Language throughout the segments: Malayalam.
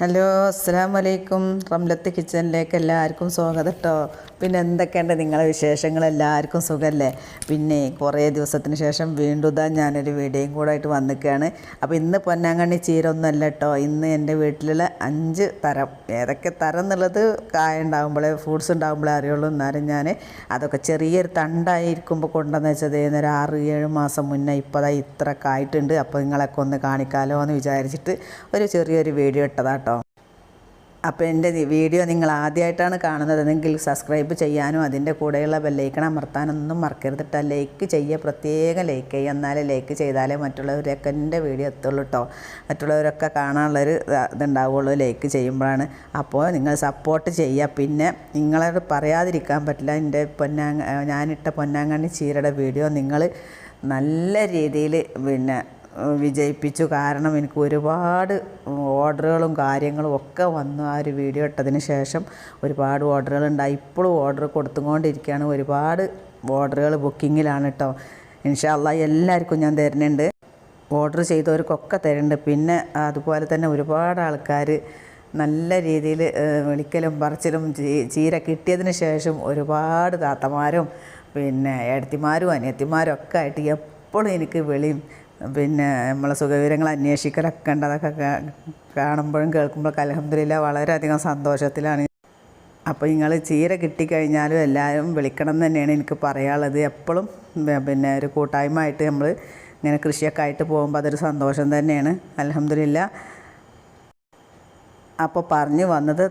ഹലോ അസ്സാം വലൈക്കും റംലത്ത് കിച്ചണിലേക്ക് എല്ലാവർക്കും സ്വാഗതം കേട്ടോ പിന്നെ എന്തൊക്കെയുണ്ട് നിങ്ങളെ വിശേഷങ്ങൾ? എല്ലാവർക്കും സുഖമല്ലേ പിന്നെ കുറേ ദിവസത്തിന് ശേഷം വീണ്ടും ഇതാ ഞാനൊരു വീഡിയോയും കൂടെ ആയിട്ട് വന്നിക്കുകയാണ് അപ്പോൾ ഇന്ന് പൊന്നാങ്കണ്ണി ചീരൊന്നുമല്ല കേട്ടോ ഇന്ന് എന്റെ വീട്ടിലുള്ള അഞ്ച് തരം. ഏതൊക്കെ തരം എന്നുള്ളത് കായ ഉണ്ടാകുമ്പോഴേ ഫ്രൂട്ട്സ് ഉണ്ടാകുമ്പോഴേ അറിയുള്ളൂ. എന്നാലും ഞാൻ അതൊക്കെ ചെറിയൊരു തണ്ടായിരിക്കുമ്പോൾ കൊണ്ടുവന്ന് വെച്ചത് ഒരു ആറ് ഏഴ് മാസം മുന്നേ ഇപ്പോൾ ഇത്ര കായിട്ടുണ്ട്. അപ്പോൾ നിങ്ങളൊക്കെ ഒന്ന് കാണിക്കാമല്ലോ എന്ന് വിചാരിച്ചിട്ട് ഒരു ചെറിയൊരു വീഡിയോ ഇട്ടതാട്ടോ അപ്പോൾ എന്റെ വീഡിയോ നിങ്ങൾ ആദ്യമായിട്ടാണ് കാണുന്നതെങ്കിൽ സബ്സ്ക്രൈബ് ചെയ്യാനും അതിന്റെ കൂടെയുള്ള ബെല്ലൈക്കൺ അമർത്താനൊന്നും മറക്കരുത് ലൈക്ക് ചെയ്യുക പ്രത്യേകം ലൈക്ക് ചെയ്യുക എന്നാലേ ലൈക്ക് ചെയ്താലേ മറ്റുള്ളവരൊക്കെ എന്റെ വീഡിയോ എത്തുള്ളൂ കേട്ടോ മറ്റുള്ളവരൊക്കെ കാണാനുള്ളൊരു ഇത- ഇതുണ്ടാവുള്ളൂ. ലൈക്ക് ചെയ്യുമ്പോഴാണ്. അപ്പോൾ നിങ്ങൾ സപ്പോർട്ട് ചെയ്യുക പിന്നെ നിങ്ങളത് പറയാതിരിക്കാൻ പറ്റില്ല. എന്റെ പൊന്നാങ്ങ ഞാനിട്ട പൊന്നാങ്കണ്ണി ചീരയുടെ വീഡിയോ നിങ്ങൾ നല്ല രീതിയിൽ പിന്നെ വിജയിപ്പിച്ചു. കാരണം എനിക്ക് ഒരുപാട് ഓർഡറുകളും കാര്യങ്ങളും ഒക്കെ വന്നു ആ ഒരു വീഡിയോ ഇട്ടതിന് ശേഷം ഒരുപാട് ഓർഡറുകൾ ഉണ്ടായി. ഇപ്പോഴും ഓർഡർ കൊടുത്തുകൊണ്ടിരിക്കുകയാണ്. ഒരുപാട് ഓർഡറുകൾ ബുക്കിങ്ങിലാണ് കേട്ടോ. ഇൻഷാല്ല എല്ലാവർക്കും ഞാൻ തരുന്നുണ്ട്. ഓർഡർ ചെയ്തവർക്കൊക്കെ തരുന്നുണ്ട്. പിന്നെ അതുപോലെ തന്നെ ഒരുപാട് ആൾക്കാർ നല്ല രീതിയിൽ വിളിക്കലും പറിച്ചിലും ചീര കിട്ടിയതിന് ശേഷം ഒരുപാട് താത്തമാരും പിന്നെ ഏടത്തിമാരും അനിയത്തിമാരും ഒക്കെ ആയിട്ട് എപ്പോഴും എനിക്ക് വിളിയും പിന്നെ നമ്മളെ സുഖവിവരങ്ങൾ അന്വേഷിക്കലൊക്കെ അതൊക്കെ കാണുമ്പോഴും കേൾക്കുമ്പോഴൊക്കെ അലഹമില്ല വളരെയധികം സന്തോഷത്തിലാണ്. അപ്പോൾ നിങ്ങൾ ചീര കിട്ടിക്കഴിഞ്ഞാലും എല്ലാവരും വിളിക്കണം എന്ന് തന്നെയാണ് എനിക്ക് പറയാനുള്ളത്. എപ്പോഴും പിന്നെ ഒരു കൂട്ടായ്മ ആയിട്ട് നമ്മൾ ഇങ്ങനെ കൃഷിയൊക്കെ ആയിട്ട് പോകുമ്പോൾ അതൊരു സന്തോഷം തന്നെയാണ്. അലഹമില്ല അപ്പോൾ പറഞ്ഞു വന്നത്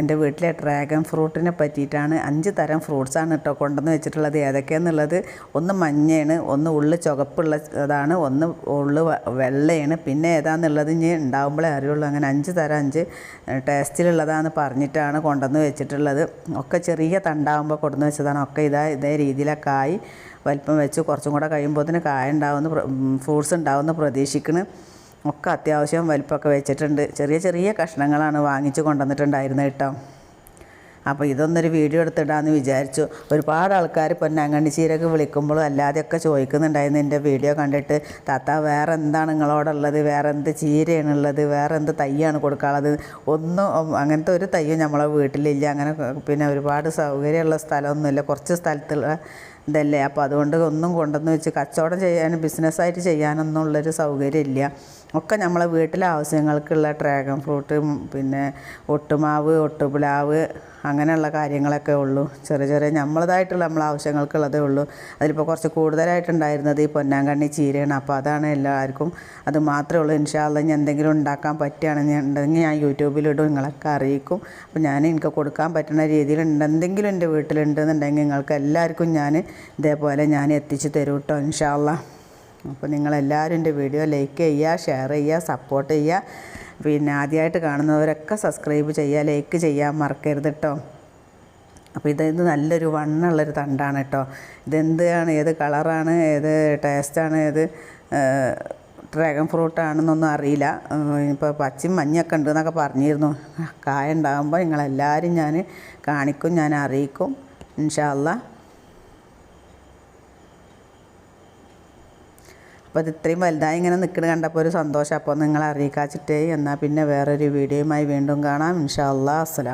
എന്റെ വീട്ടിലെ ഡ്രാഗൺ ഫ്രൂട്ടിനെ പറ്റിയിട്ടാണ് അഞ്ച് തരം ഫ്രൂട്ട്സാണ് കേട്ടോ കൊണ്ടുവന്ന് വെച്ചിട്ടുള്ളത്. ഏതൊക്കെയാണെന്നുള്ളത് ഒന്ന് മഞ്ഞയാണ് ഒന്ന് ഉള്ളു ചുവപ്പുള്ള ഇതാണ് ഒന്ന് ഉള്ളു വെള്ളയാണ്. പിന്നെ ഏതാണെന്നുള്ളത് ഇനി ഉണ്ടാകുമ്പോഴേ അറിയുള്ളൂ. അങ്ങനെ അഞ്ച് തരം അഞ്ച് ടേസ്റ്റിലുള്ളതാണെന്ന് പറഞ്ഞിട്ടാണ് കൊണ്ടുവന്ന് വെച്ചിട്ടുള്ളത്. ഒക്കെ ചെറിയ തണ്ടാകുമ്പോൾ കൊണ്ടുവന്ന് വെച്ചതാണ്. ഒക്കെ ഇതാ ഇതേ രീതിയിലൊക്കെ ആയി. വലിപ്പം വെച്ച് കുറച്ചും കൂടെ കഴിയുമ്പോഴത്തേന് കായ ഉണ്ടാവുമെന്ന് ഫ്രൂട്ട്സ് ഉണ്ടാവുമെന്ന് പ്രതീക്ഷിക്കുന്നു ഒക്കെ അത്യാവശ്യം വലിപ്പമൊക്കെ വെച്ചിട്ടുണ്ട്. ചെറിയ ചെറിയ കഷ്ണങ്ങളാണ് വാങ്ങിച്ച് കൊണ്ടുവന്നിട്ടുണ്ടായിരുന്നത് കേട്ടോ. അപ്പോൾ ഇതൊന്നൊരു വീഡിയോ എടുത്തിടാമെന്ന് വിചാരിച്ചു. ഒരുപാട് ആൾക്കാർ പൊന്നാങ്കണ്ണി ചീരക്ക് വിളിക്കുമ്പോഴും അല്ലാതെയൊക്കെ ചോദിക്കുന്നുണ്ടായിരുന്നു. എന്റെ വീഡിയോ കണ്ടിട്ട് താത്ത വേറെ എന്താണ് നിങ്ങളോടുള്ളത്? വേറെ എന്ത് ചീരയാണുള്ളത്? വേറെ എന്ത് തയ്യാണ് കൊടുക്കാനുള്ളത്? ഒന്നും അങ്ങനത്തെ ഒരു തയ്യും നമ്മളെ വീട്ടിലില്ല. അങ്ങനെ പിന്നെ ഒരുപാട് സൗകര്യമുള്ള സ്ഥലമൊന്നുമില്ല. കുറച്ച് സ്ഥലത്തുള്ള ഇതല്ലേ? അപ്പോൾ അതുകൊണ്ട് ഒന്നും കൊണ്ടെന്ന് വെച്ച് കച്ചവടം ചെയ്യാനും ബിസിനസ്സായിട്ട് ചെയ്യാനൊന്നുള്ളൊരു സൗകര്യമില്ല. ഒക്കെ നമ്മളെ വീട്ടിലെ ആവശ്യങ്ങൾക്കുള്ള ഡ്രാഗൺ ഫ്രൂട്ട് പിന്നെ ഒട്ടുമാവ് ഒട്ടുപ്ലാവ് അങ്ങനെയുള്ള കാര്യങ്ങളൊക്കെ ഉള്ളൂ. ചെറിയ ചെറിയ നമ്മളതായിട്ടുള്ള നമ്മളെ ആവശ്യങ്ങൾക്കുള്ളതേ ഉള്ളൂ. അതിലിപ്പോൾ കുറച്ച് കൂടുതലായിട്ടുണ്ടായിരുന്നത് ഈ പൊന്നാങ്കണ്ണി ചീരയാണ്. അപ്പോൾ അതാണ് എല്ലാവർക്കും അത് മാത്രമേ ഉള്ളൂ. ഇൻഷാല്ല ഇനി എന്തെങ്കിലും ഉണ്ടാക്കാൻ പറ്റുകയാണെന്നുണ്ടെങ്കിൽ ഞാൻ യൂട്യൂബിലിടും. നിങ്ങളൊക്കെ അറിയിക്കും. അപ്പോൾ ഞാൻ എനിക്ക് കൊടുക്കാൻ പറ്റുന്ന രീതിയിൽ എന്തെങ്കിലും എന്റെ വീട്ടിലുണ്ടെന്നുണ്ടെങ്കിൽ നിങ്ങൾക്ക് എല്ലാവർക്കും ഞാൻ ഇതേപോലെ ഞാൻ എത്തിച്ചു തരും കേട്ടോ ഇൻഷാല്ല അപ്പോൾ നിങ്ങളെല്ലാവരും എന്റെ വീഡിയോ ലൈക്ക് ചെയ്യുക ഷെയർ ചെയ്യുക സപ്പോർട്ട് ചെയ്യുക. പിന്നെ ആദ്യമായിട്ട് കാണുന്നവരൊക്കെ സബ്സ്ക്രൈബ് ചെയ്യുക ലൈക്ക് ചെയ്യാൻ മറക്കരുത് കേട്ടോ അപ്പോൾ ഇത് ഇത് നല്ലൊരു വണ്ണുള്ളൊരു തണ്ടാണ് കേട്ടോ ഇതെന്താണ് ഏത് കളറാണ് ഏത് ടേസ്റ്റാണ് ഏത് ഡ്രാഗൺ ഫ്രൂട്ട് ആണെന്നൊന്നും അറിയില്ല. ഇപ്പോൾ പച്ചയും മഞ്ഞൊക്കെ ഉണ്ട് എന്നൊക്കെ പറഞ്ഞിരുന്നു. കായ ഉണ്ടാകുമ്പോൾ നിങ്ങളെല്ലാവരും ഞാൻ കാണിക്കും ഞാൻ അറിയിക്കും ഇൻഷാല്ല അപ്പോൾ ഇത് ഇത്രയും വലുതായി ഇങ്ങനെ നിൽക്കുന്നത് കണ്ടപ്പോൾ ഒരു സന്തോഷം. അപ്പോൾ നിങ്ങൾ അറിയിക്കാച്ചിട്ടേ. എന്നാൽ പിന്നെ വേറൊരു വീഡിയോയുമായി വീണ്ടും കാണാം. ഇൻഷാ അല്ലാ അസ്സലാം